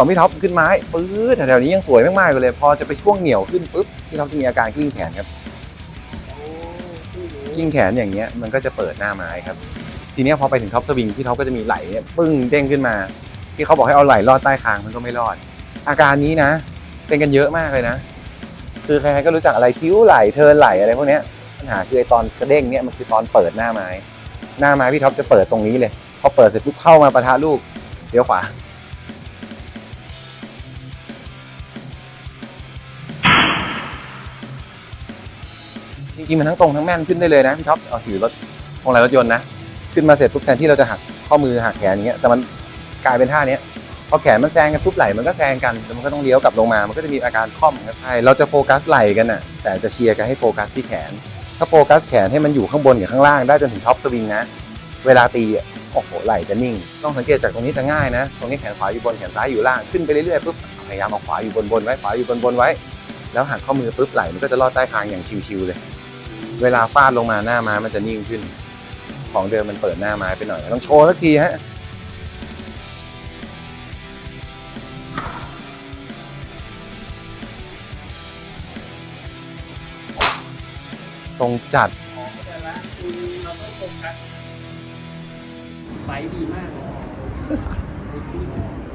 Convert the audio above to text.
ของพี่ท็อปขึ้นไม้ปื๊ดแถวๆนี้ยังสวยมากๆเลย พอจะไปช่วงเหนียวขึ้นปุ๊บพี่ท็อปจะมีอาการกลิ้งแขนครับโอ้ที่รู้กิ้งแขนอย่างเงี้ยมันก็จะเปิดหน้าไม้ครับ ทีเนี้ยพอไปถึงท็อปสวิงที่ท็อปก็จะมีไหลเนี่ยปึ้งเด้งขึ้นมา ที่เขาบอกให้เอาไหลลอดใต้คางมันก็ไม่รอด อาการนี้นะ เป็นกันเยอะมากเลยนะ คือใครๆก็รู้จักอะไรคิ้วไหลเทิร์นไหลอะไรพวกเนี้ยปัญหาคือไอตอนกระเด้งเนี่ยมันคือตอนเปิดหน้าไม้ หน้าไม้พี่ท็อปจะเปิดตรงนี้เลยพอเปิดเสร็จปุ๊บเข้ามาปะทะลูกเลี้ยวขวา จริงๆมันทั้งตรงทั้งแม่นขึ้นได้เลยนะพี่ท็อปเอาถือรถพวงมาลัยรถยนต์นะ ขึ้นมาเสร็จปุ๊บแทนที่เราจะหักข้อมือหักแขนอย่างเงี้ยแต่มันกลายเป็นท่าเนี้ยพอแขนมันแซงกันปุ๊บไหลมันก็แซงกันแต่มันก็ต้องเลี้ยวกลับลงมา มันก็จะมีอาการคล่อมครับใช่เราจะโฟกัสไหลกันน่ะแต่จะเชียร์กันให้โฟกัสที่แขน ถ้าโฟกัสแขนให้มันอยู่ข้างบนกับข้างล่างได้จนถึงท็อปสวิงนะ เวลาตีอะโอ้โหไหลจะนิ่ง ต้องสังเกตจากตรงนี้จะง่ายนะ ตรงนี้แขนขวาอยู่บนแขนซ้ายอยู่ล่างขึ้นไปเรื่อยๆปุ๊บพยายามเอาขวาอยู่บนบนไว้ขวาอยู่บนบนไว้ แล้วหักข้อมือปุ๊บไหลมันก็จะลอดใต้คางอย่างชิวๆเลย เวลาฟาดลงมาหน้าไม้มันจะนิ่งขึ้น ของเดิมมันเปิดหน้าไม้ไปหน่อย ต้องโชว์สักทีฮะตรงจัดของแต่ละคือเราต้องโฟกัสไฟดีมากเลยไฟดีมาก